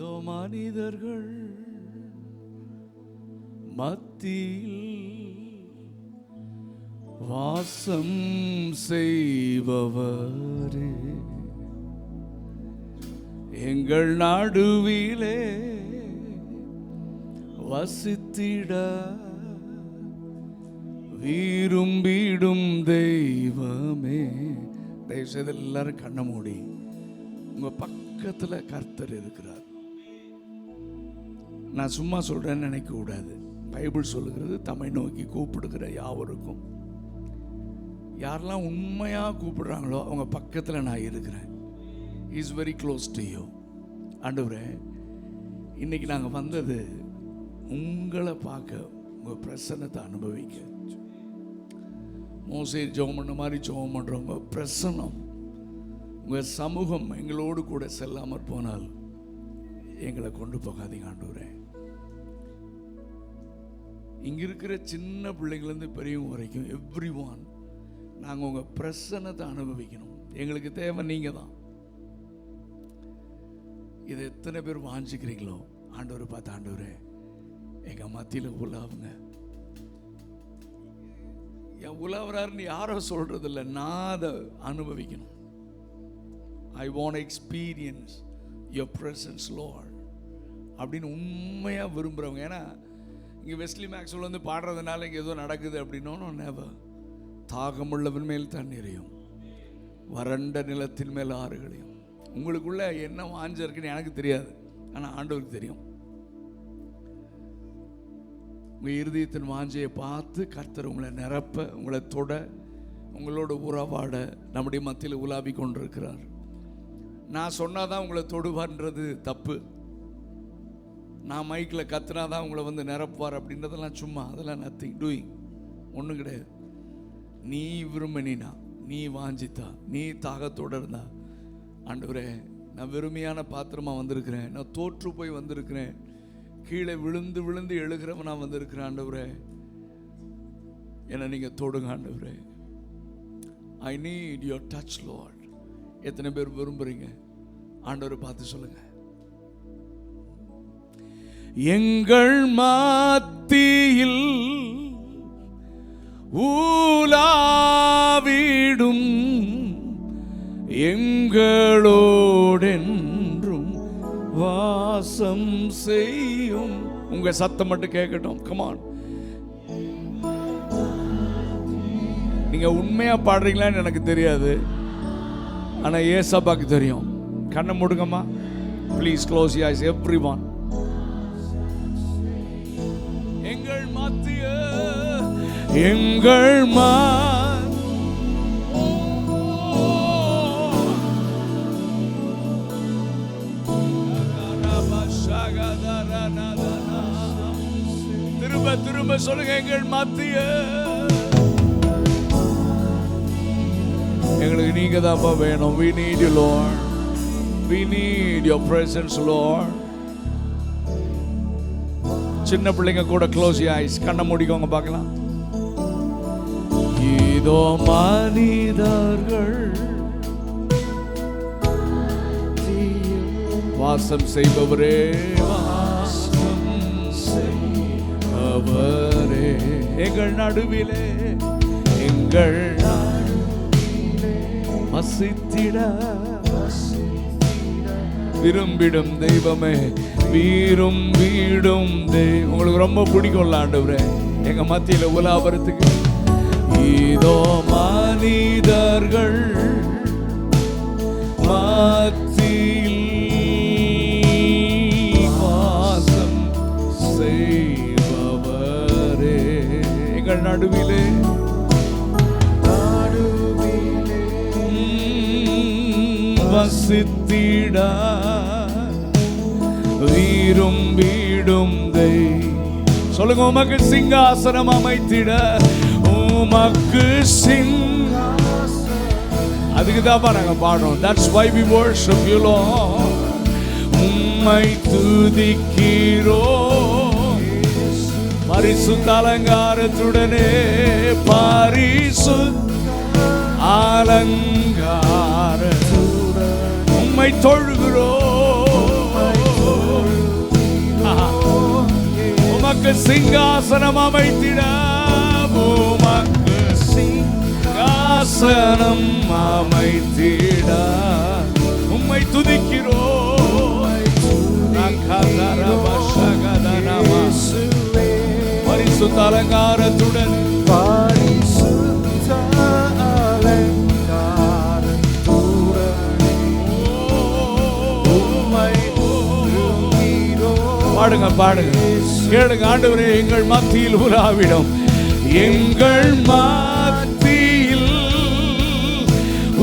ஏதோ மனிதர்கள் மத்தியில் வாசம் செய்பவரே. எங்கள் நாடுவிலே வசித்திட வீடும் தெய்வமே. தயவுசெய்து எல்லாரும் கண்ண மூடி. உங்க பக்கத்துல கர்த்தர் இருக்கிறார். நான் சும்மா சொல்கிறேன்னு நினைக்கக்கூடாது பைபிள் சொல்லுகிறது தம்மை நோக்கி கூப்பிடுகிற யாவருக்கும். யாரெல்லாம் உண்மையாக கூப்பிடுறாங்களோ அவங்க பக்கத்தில் நான் இருக்கிறேன். Is very close to you ஆண்டவரே இன்னைக்கு நாங்கள் வந்தது உங்களை பார்க்க உங்கள் பிரசன்னத்தை அனுபவிக்க. மோசை ஜெபம் பண்ண மாதிரி ஜெபம் பண்ணுறவங்க பிரசன்னம். உங்கள் சமூகம் எங்களோடு கூட செல்லாமல் போனால் எங்களை கொண்டு போகாதீங்க ஆண்டவரே. இங்க இருக்கிற சின்ன பிள்ளைங்கள்லேருந்து பெரியவங்க வரைக்கும் எவ்ரி ஒன் நாங்கள் உங்கள் பிரசன்னத்தை அனுபவிக்கணும். எங்களுக்கு தேவை நீங்கள் தான். இதை எத்தனை பேர் வாஞ்சிக்கிறீங்களோ ஆண்டவர் பார்த்து ஆண்டவரே எங்க மத்தியில் உலாவுங்க. என் உலாவராருன்னு யாரோ சொல்றது இல்லை நான் அதை அனுபவிக்கணும். I want experience your presence Lord அப்படின்னு உண்மையாக விரும்புகிறவங்க ஏன்னா இங்கே வெஸ்லி மேக்ஸ்வெல் வந்து பாடுறதுனால இங்கே ஏதோ நடக்குது அப்படின்னோன்னு நேவர் தாகமுள்ளவன் மேல் தண்ணீரையும் வறண்ட நிலத்தின் மேல் ஆறுகளையும். உங்களுக்குள்ள என்ன வாஞ்ச இருக்குன்னு எனக்கு தெரியாது. ஆனால் ஆண்டவருக்கு தெரியும். உங்கள் இருதயத்தின் வாஞ்சையை பார்த்து கர்த்தர் உங்களை நிரப்ப உங்களை தொட உங்களோட உறவாட நம்முடைய மத்தியில் உலாவி கொண்டிருக்கிறார். நான் சொன்னாதான் உங்களை தொடுவார்ன்றது தப்பு. நான் மைக்கில் கத்துனா தான் உங்களை வந்து நிரப்புவார் அப்படின்றதெல்லாம் சும்மா அதெல்லாம் நத்திங் டூயிங் ஒன்றும் கிடையாது. நீ விரும்பினா நீ வாஞ்சித்தா நீ தாகத்தோடு இருந்தா ஆண்டவரே நான் வெறுமையான பாத்திரமாக வந்திருக்கிறேன். நான் தோற்று போய் வந்திருக்கிறேன். கீழே விழுந்து விழுந்து எழுகிறவனாக நான் வந்திருக்கிறேன் ஆண்டவரே. என்னை நீங்கள் தொடுங்க ஆண்டவரே. I need your touch Lord எத்தனை பேர் விரும்புகிறீங்க ஆண்டவரை பார்த்து சொல்லுங்கள் எங்கள் மாத்தியில் ஊலாவிடும் எங்களோடென்றும் வாசம் செய்யும். உங்க சத்தம் மட்டும் கேட்கட்டும். கமான் நீங்க உண்மையா பாடுறீங்களான்னு எனக்கு தெரியாது. ஆனா ஏசப்பாக்கு தெரியும். கண்ணை முடுங்கம்மா. Please close eyes everyone எங்கள் மா திரும்ப திரும்ப சொல்லுங்க எங்கள் மத்திய. எங்களுக்கு நீங்க தான்ப்பா வேணும். We need you lord. We need your presence lord. சின்ன பிள்ளைங்க கூட க்ளோஸ் ஐஸ் கண்ணை மூடிக்கோங்க பார்க்கலாம். இதோ மனிதர்கள். வாசம் செய்பவரே வாசம் செய்பவரே. எங்கள் நடுவிலே எங்கள் வசித்திட விரும்பிடும் தெய்வமே வீரும் வீடும் தெய்வம் உங்களுக்கு ரொம்ப பிடிக்கும்ல ஆண்டவரே. எங்க மத்தியில உலாபுரத்துக்கு இதோ மனிதர்கள் மத்தியில் வாசம் செய்பவரே. எங்கள் நடுவிலே. வசித்திட வீரும் வீடும் தெய். சொல்லுங்க உமக்கு சிங்காசனம் அமைத்திட. உமக்கு அதுக்கு தான்ப்பா நாங்க பாடுறோம். That's why we worship you Lord உம்மை துதிக்கிறோ பரிசுத்த அலங்காரத்துடனே பரிசு அலங்கார உம்மை தொழுகிறோ உமக்கு சிங்காசனம் அமைத்திட உமக்கு சிங்காசனம் அமைத்திட. உம்மை துதிக்கிறோம் பரிசுத்த. அலங்காரத்துடன் பாடுங்க பாடுங்க. கேளுங்க ஆண்டவரே எங்கள் மத்தியில் உலாவிடும். எங்கள் மத்தியில்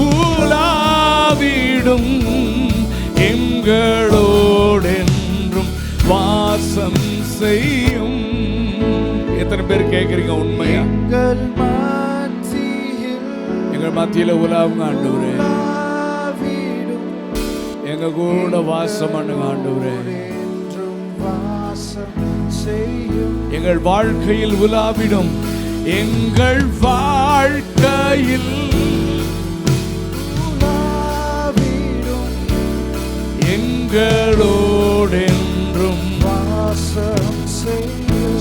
உலாவிடும் எங்களோடென்றும் வாசம் செய்யும். எத்தனை பேர் கேட்குறீங்க உண்மையா? எங்கள் மத்தியில உலாவுங்க ஆண்டவரே. எங்க கூட வாசம் பண்ணுங்க ஆண்டவரே. எங்கள் வாழ்க்கையில் உலாவிடும் எங்கள் வாழ்க்கையில் எங்களோடென்றும்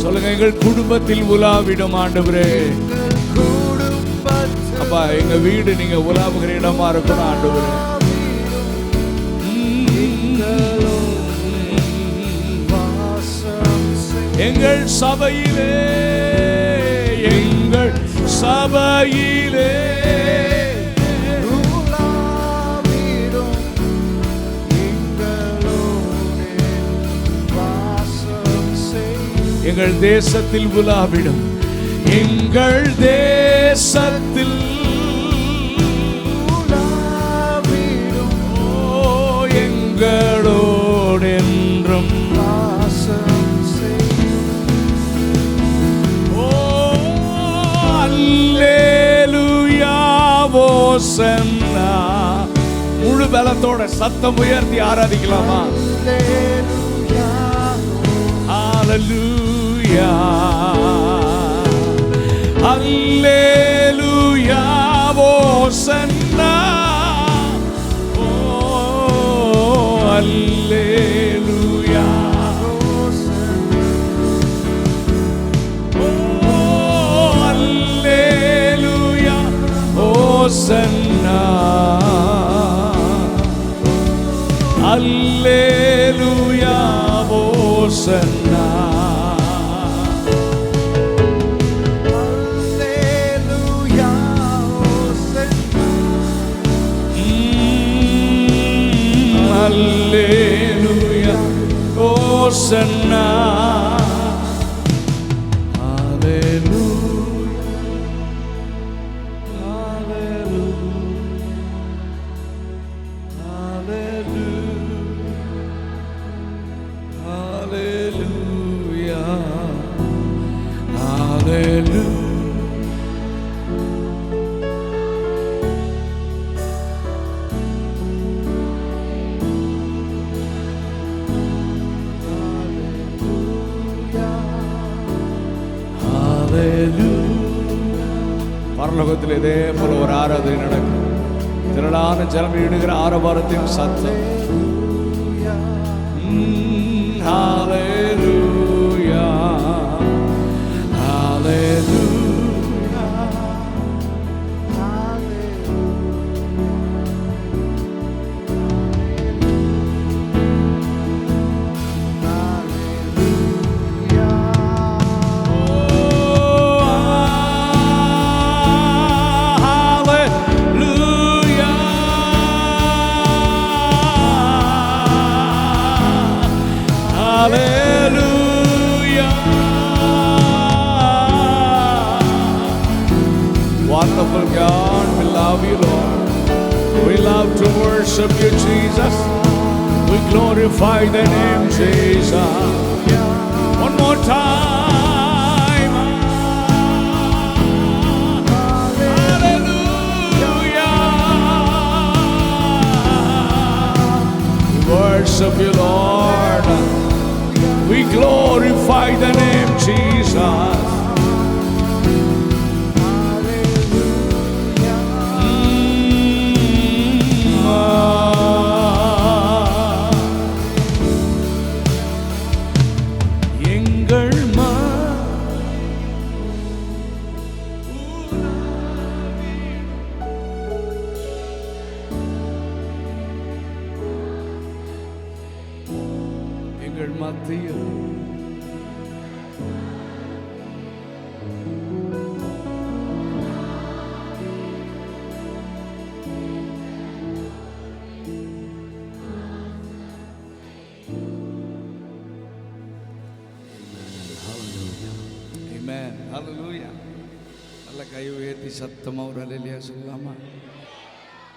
சொல்லுங்க எங்கள் குடும்பத்தில் உலாவிடும் ஆண்டவரே. அப்பா எங்க வீடு நீங்க உலாவுகிற இடமா இருக்கணும் ஆண்டவரே. எங்கள் சபையிலே எங்கள் சபையிலே. எங்கள் தேசத்தில் உலாவிடும். எங்கள் தேசத்தில் ஓசன்னா முழு பலத்தோட சத்தம் உயர்த்தி ஆராதிக்கலாமா ஹalleluya ஹalleluya ஓசன்னா ஓ ஹalleluya Hallelujah. Hosanna. Mm, Hallelujah. Hosanna. Hallelujah. பரலோகத்தில் இதே போல ஒரு ஆராதனை நடக்கும். திரளான ஜலம் இடுகிற ஆரவாரத்தையும் சத்தம் Wonderful God, we love you, Lord. We love to worship you, Jesus. We glorify the name, Jesus. One more time. Worship you, Lord. We glorify the name, Jesus. सत्तमावर आलेली असू आम्हा